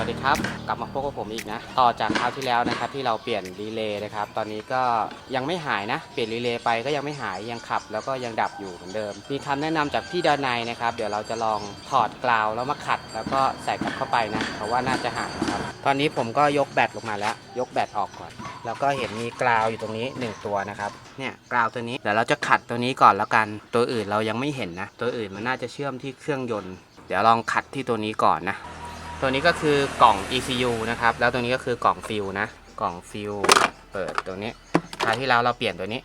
วัสดีครับ กลับมาพบกับผมอีกนะ ต่อจากคราวที่แล้วนะครับที่เราเปลี่ยนรีเลย์นะครับ ตอนนี้ก็ยังไม่หายนะ เปลี่ยนรีเลย์ไปก็ยังไม่หายยังขับ แล้วก็ยังดับอยู่เหมือนเดิม มีคำแนะนำจากพี่ดานายนะครับ เดี๋ยวเราจะลองถอดกราวแล้วมาขัด แล้วก็ใส่กลับเข้าไปนะ เพราะว่าน่าจะหายครับ ตอนนี้ผมก็ยกแบตลงมาแล้ว ยกแบตออกก่อน แล้วก็เห็นมีกราวอยู่ตรงนี้หนึ่งตัวนะครับ เนี่ยกราวตัวนี้ เดี๋ยวเราจะขัดตัวนี้ก่อนแล้วกัน ตัวอื่นเรายังไม่เห็นนะ ตัวอื่นมันน่าจะเชื่อมที่เครื่องยนต์ เดี๋ยวลองขัดที่ตัวนี้ก่อนนะ ตัวนี้ก็คือกล่อง ECU นะครับ แล้วตัวนี้ก็คือกล่องฟิลนะ กล่องฟิลเปิดตัวนี้คราวที่แล้วเราเปลี่ยนตัวนี้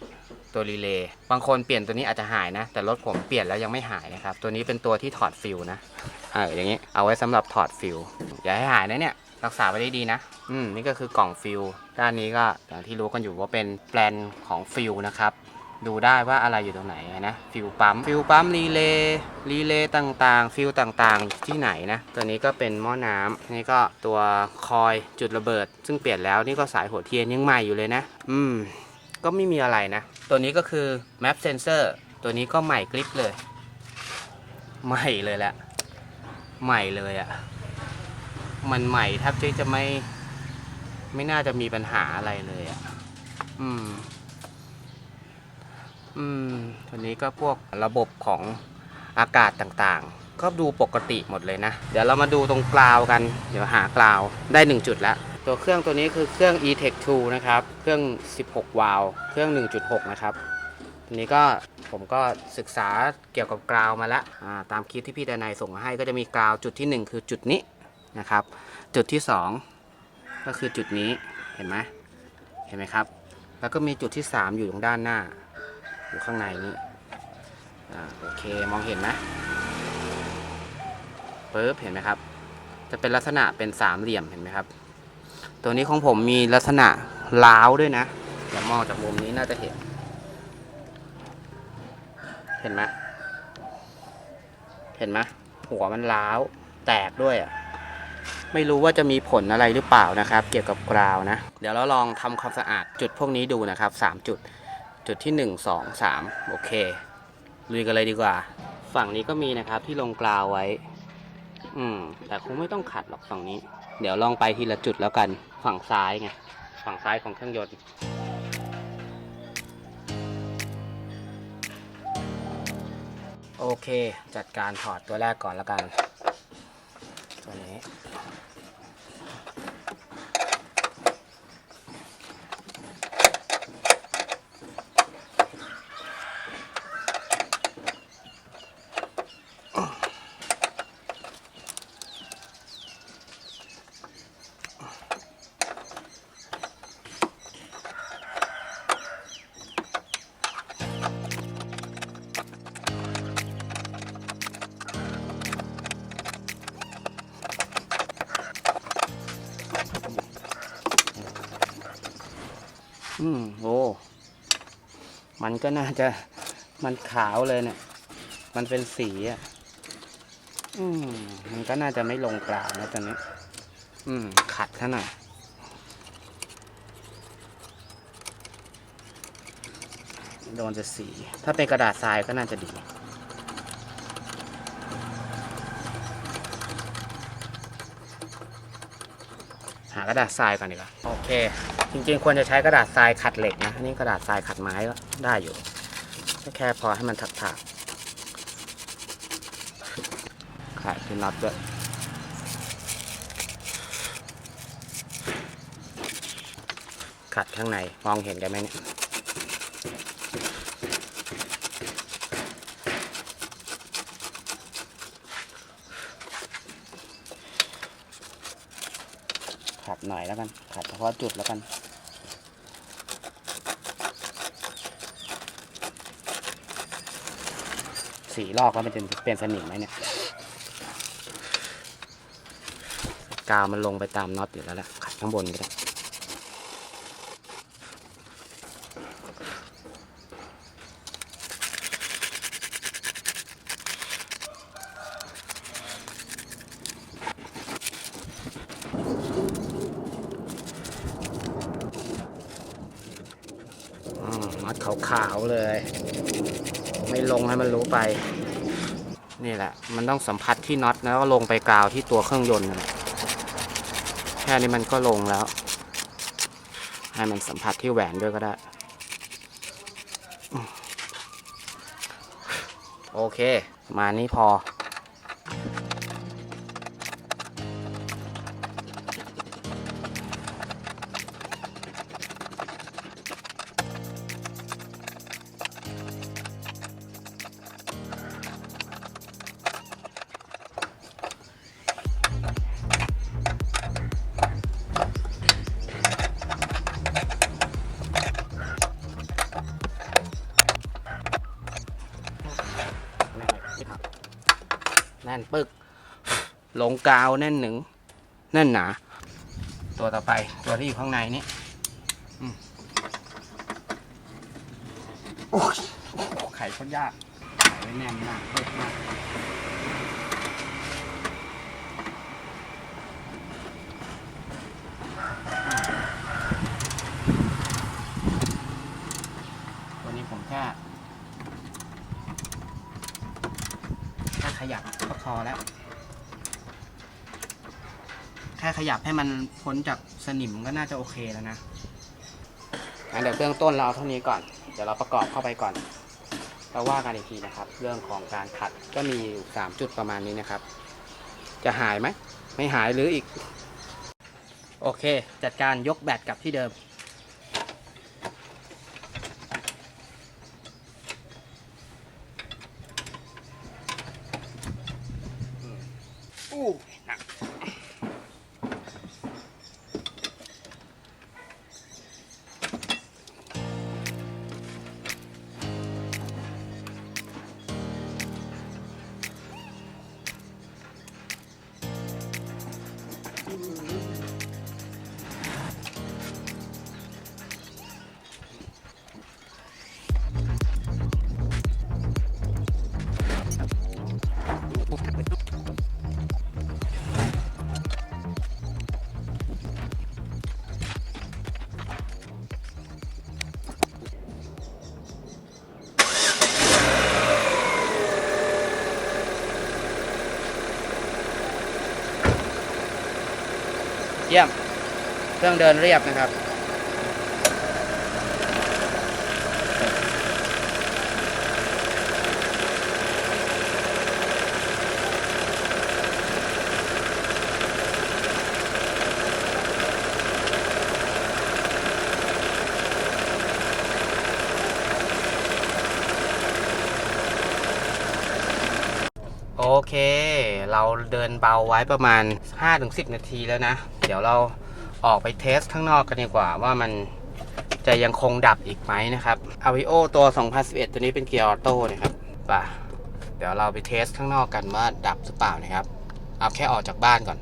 ตัวรีเลย์ บางคนเปลี่ยนตัวนี้อาจจะหายนะ แต่รถผมเปลี่ยนแล้วยังไม่หายนะครับ ตัวนี้เป็นตัวที่ถอดฟิลนะ เอออย่างนี้ เอาไว้สำหรับถอดฟิลอย่าให้หายนะเนี่ย รักษาไว้ได้ดีนะ อืม นี่ก็คือกล่องฟิลด้านนี้ก็อย่างที่รู้กันอยู่ว่าเป็นแปลนของฟิลนะครับ ดูได้ว่าอะไรอยู่ตรงไหนนะฟิวปั๊มฟิวปั๊มรีเลย์รีเลย์ต่างๆ ฟิวต่างๆ ที่ไหนนะตัวนี้ก็เป็นหม้อน้ำนี่ก็ตัวคอยจุดระเบิด ซึ่งเปลี่ยนแล้วนี่ก็สายหัวเทียนยังใหม่อยู่เลยนะ อืม ก็ไม่มีอะไรนะ ตัวนี้ก็คือ map sensor ตัวนี้ก็ใหม่กริปเลย ใหม่เลยแหละใหม่เลยอะ่ะมันใหม่แทบจะจะไม่ ไม่น่าจะมีปัญหาอะไรเลยอะ่ะ อืม อืมตัวนี้ก็พวกระบบของอากาศต่างๆ ก็ดูปกติหมดเลยนะ เดี๋ยวเรามาดูตรงกราวกัน เดี๋ยวหากราวได้ 1 จุดแล้ว ตัวเครื่องตัวนี้คือเครื่อง e-tech 2 นะครับ เครื่อง 16 วาล์วเครื่อง 1.6 นะครับทีนี้ก็ผมก็ศึกษาเกี่ยวกับกราวมาแล้วตามคลิปที่พี่ดนายส่งมาให้ก็จะมีกราวจุดที่ 1 คือจุดนี้นะครับ จุดที่ 2 ก็คือจุดนี้เห็นไหมเห็นไหมครับ แล้วก็มีจุดที่ 3 อยู่ตรงด้านหน้า อยู่ข้างในนี้อ่าโอเคมองเห็นไหมปึ๊บเห็นไหมครับ จะเป็นลักษณะเป็นสามเหลี่ยมเห็นไหมครับ ตัวนี้ของผมมีลักษณะล้าวด้วยนะเดี๋ยวมองจากมุมนี้น่าจะเห็น เห็นไหมเห็นไหมหัวมันล้าวแตกด้วยอะไม่รู้ว่าจะมีผลอะไรหรือเปล่านะครับ เกี่ยวกับกราวนะ เดี๋ยวเราลองทำความสะอาดจุดพวกนี้ดูนะครับสามจุด จุดที่ 1 2 3 โอเค ลุยกันเลยดีกว่า ฝั่งนี้ก็มีนะครับที่ลงกราวไว้ อืม แต่คงไม่ต้องขัดหรอกฝั่งนี้ เดี๋ยวลองไปทีละจุดแล้วกัน ฝั่งซ้ายไง ฝั่งซ้ายของเครื่องยนต์โอเค จัดการถอดตัวแรกก่อนแล้วกัน ตัวนี้ มันก็น่าจะมันขาวเลยเนี่ย มันเป็นสีอะ อืม มันก็น่าจะไม่ลงกลางนะตอนนี้ อืม ขัดซะหน่อยโดนจะสี ถ้าเป็นกระดาษทรายก็น่าจะดี หากระดาษทรายก่อนดีกว่า โอเค จริงๆ ควรจะใช้กระดาษทรายขัดเหล็กนะนี่กระดาษทรายขัดไม้ก็ได้อยู่ก็แค่พอให้มันถักๆขัดคือน็อตด้วยขัดข้างในมองเห็นกันไหมเนี่ย ขัดหน่อยแล้วกัน ขัดเฉพาะจุดแล้วกัน สีลอกแล้วมันจะเป็นสนิมไหมเนี่ย กาวมันลงไปตามน็อตอยู่แล้วแหละ ขัดข้างบนก็ได้ อื มน็อตขาวๆเลย ไม่ลงให้มันรู้ไป นี่แหละ มันต้องสัมผัสที่น็อตแล้วก็ลงไปกาวที่ตัวเครื่องยนต์นั่นแหละค่นี้มันก็ลงแล้ว ให้มันสัมผัสที่แหวนด้วยก็ได้โอเค มานี้พอ แน่นปึกหลงกาวแน่นหนึ่งแน่นหนา ตัวต่อไปตัวที่อยู่ข้างในนี้โอ้ยโหไขคนยากไข่แน่นมากเพิ่มมาก ตัวนี้ผมแค่ แค่ ขยับก็พอแล้ว แค่ขยับให้มันพ้นจากสนิมก็น่าจะโอเคแล้วนะงั้นเดี๋ยวเบื้องต้นเราเอาเท่านี้ก่อน เดี๋ยวเราประกอบเข้าไปก่อนเราว่ากันอีกทีนะครับ เรื่องของการขัดก็มีอยู่สามจุดประมาณนี้นะครับ จะหายไหม ไม่หายหรืออีก โอเค จัดการยกแบตกลับที่เดิม อู้หนัก เยี่ยม เครื่องเดินเรียบนะครับ เค เราเดินเบาไว้ประมาณ 5-10 นาทีแล้วนะ เดี๋ยวเราออกไปเทสข้างนอกกันดีกว่าว่ามันจะยังคงดับอีกไหมนะครับอวิโอตัว 2011 ตัวนี้เป็นเกียร์ออโต้นะครับป่ะ เดี๋ยวเราไปเทสข้างนอกกันว่าดับหรือเปล่านะครับ เอาแค่ออกจากบ้านก่อน